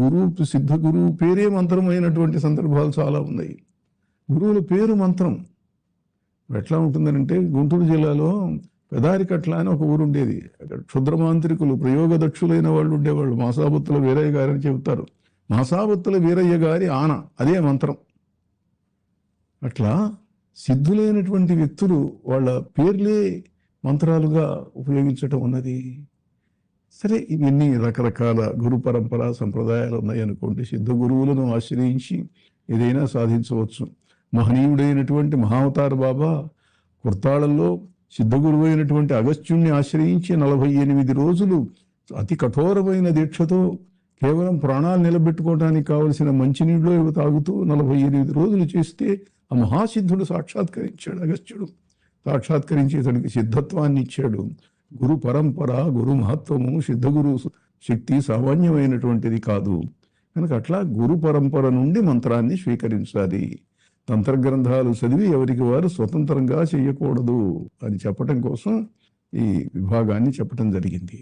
గురువు సిద్ధ గురువు పేరే మంత్రమైనటువంటి సందర్భాలు చాలా ఉన్నాయి. గురువుల పేరు మంత్రం. ఎట్లా ఉంటుందనంటే గుంటూరు జిల్లాలో పెదారికట్ల అని ఒక ఊరు ఉండేది. అక్కడ క్షుద్రమాంత్రికులు ప్రయోగదక్షులైన వాళ్ళు ఉండేవాళ్ళు. మాసాబుత్తుల వీరయ్య గారు అని చెబుతారు. మాసాబుత్తుల వీరయ్య గారి ఆన అదే మంత్రం. అట్లా సిద్ధులైనటువంటి వ్యక్తులు వాళ్ళ పేర్లే మంత్రాలుగా ఉపయోగించటం ఉన్నది సరే ఇవన్నీ రకరకాల గురు పరంపర సంప్రదాయాలు ఉన్నాయనుకోండి సిద్ధ గురువులను ఆశ్రయించి ఏదైనా సాధించవచ్చు. మహనీయుడైనటువంటి మహావతార బాబా కుర్తాళల్లో సిద్ధ గురువు అయినటువంటి అగస్త్యుణ్ణి ఆశ్రయించి నలభై ఎనిమిది రోజులు అతి కఠోరమైన దీక్షతో కేవలం ప్రాణాలు నిలబెట్టుకోవడానికి కావలసిన మంచినీళ్ళు ఇవి తాగుతూ నలభై ఎనిమిది రోజులు చేస్తే ఆ మహాసిద్ధుడు సాక్షాత్కరించాడు. అగస్త్యుడు సాక్షాత్కరించి ఇతనికి సిద్ధత్వాన్ని ఇచ్చాడు. గురు పరంపర గురు మహత్వము సిద్ధగురు శక్తి సామాన్యమైనటువంటిది కాదు. కనుక అట్లా గురు పరంపర నుండి మంత్రాన్ని స్వీకరించాలి. తంత్రగ్రంథాలు చదివి ఎవరికి వారు స్వతంత్రంగా చేయకూడదు అని చెప్పటం కోసం ఈ విభాగాన్ని చెప్పటం జరిగింది.